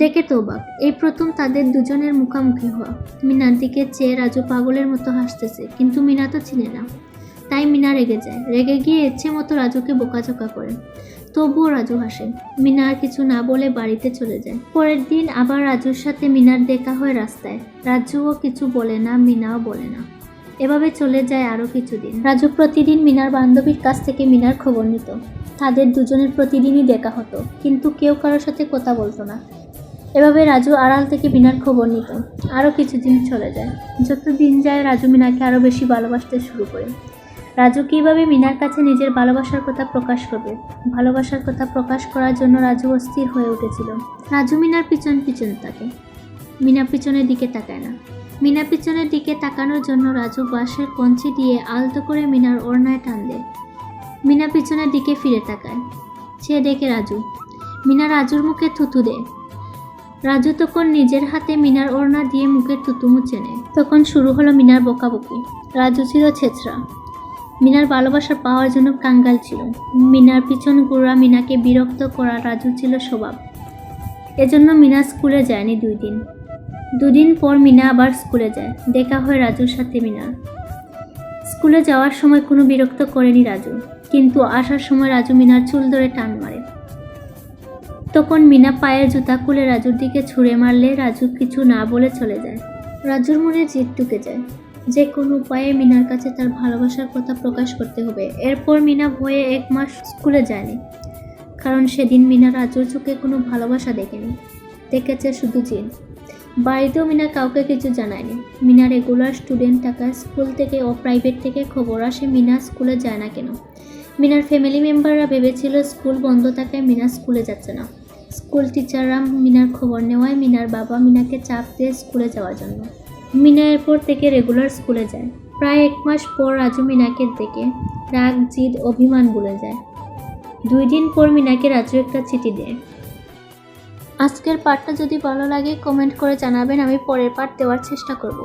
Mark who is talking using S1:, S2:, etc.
S1: দেখে তো অবাক। এই প্রথম তাদের দুজনের মুখোমুখি হওয়া। মিনার দিকে চেয়ে রাজু পাগলের মতো হাসতেছে, কিন্তু মিনা তো চিনে না। তাই মিনা রেগে যায়। রেগে গিয়ে ইচ্ছে মতো রাজুকে বোকাচোকা করে। তবুও রাজু হাসে। মিনা আর কিছু না বলে বাড়িতে চলে যায়। পরের দিন আবার রাজুর সাথে মিনার দেখা হয় রাস্তায়। রাজুও কিছু বলে না, মিনাও বলে না। এভাবে চলে যায় আরও কিছুদিন। রাজু প্রতিদিন মিনার বান্ধবীর কাছ থেকে মিনার খবর নিত। তাদের দুজনের প্রতিদিনই দেখা হতো, কিন্তু কেউ কারোর সাথে কথা বলতো না। এভাবে রাজু আড়াল থেকে মিনার খবর নিত। আরও কিছুদিন চলে যায়। যত দিন যায় রাজু মিনাকে আরও বেশি ভালোবাসতে শুরু করে। রাজু কীভাবে মিনার কাছে নিজের ভালোবাসার কথা প্রকাশ করবে? ভালোবাসার কথা প্রকাশ করার জন্য রাজু অস্থির হয়ে উঠেছিল। রাজু মিনার পিছন পিছন তাকে। মিনা পিছনের দিকে তাকায় না। মিনা পিছনের দিকে তাকানোর জন্য রাজু বাঁশের কঞ্চি দিয়ে আলতো করে মিনার ওড়নায় টান দেয়। মিনা পিছনের দিকে ফিরে তাকায়। সে দেখে রাজু। মিনা রাজুর মুখে থুতু দেয়। রাজু তখন নিজের হাতে মিনার ওড়না দিয়ে মুখের থুতু মুছে নেয়। তখন শুরু হলো মিনার বকাবকি। রাজু ছিল ছেঁচড়া। মিনার ভালোবাসা পাওয়ার জন্য কাঙ্গাল ছিল। মিনার পিছন ঘোরা মিনাকে বিরক্ত করা রাজু ছিল স্বভাব। এজন্য মিনা স্কুলে যায়নি দুই দিন। দুদিন পর মিনা আবার স্কুলে যায়। দেখা হয় রাজুর সাথে মিনার স্কুলে যাওয়ার সময় কোনো বিরক্ত করেনি রাজু। কিন্তু আসার সময় রাজু মিনার চুল ধরে টান মারে। তখন মিনা পায়ের জুতা খুলে রাজুর দিকে ছুঁড়ে মারলে রাজু কিছু না বলে চলে যায়। রাজুর মনে জিদ ঢুকে যায়। যে কোনো উপায়ে মিনার কাছে তার ভালোবাসার কথা প্রকাশ করতে হবে। এরপর মিনা ভয়ে এক মাস স্কুলে যায়নি। কারণ সেদিন মিনা রাজুর চোখে কোনো ভালোবাসা দেখেনি। দেখেছে শুধু জিদ। বাড়িতেও মিনা কাউকে কিছু জানায়নি। মিনা রেগুলার স্টুডেন্ট থাকায় স্কুল থেকে ও প্রাইভেট থেকে খবর আসে মিনা স্কুলে যায় না কেন। মিনার ফ্যামিলি মেম্বাররা ভেবেছিল স্কুল বন্ধ থাকায় মিনা স্কুলে যাচ্ছে না। স্কুল টিচাররা মিনার খবর নেওয়ায় মিনার বাবা মিনাকে চাপ দিয়ে স্কুলে যাওয়ার জন্য। মিনা এরপর থেকে রেগুলার স্কুলে যায়। প্রায় এক মাস পর রাজু মিনাকে দেখে রাগ, জিদ, অভিমান ভুলে যায়। দুই দিন পর মিনাকে রাজু একটা চিঠি দেয়। আজকের পার্টটা যদি ভালো লাগে কমেন্ট করে জানাবেন। আমি পরের পার্ট দেওয়ার চেষ্টা করব।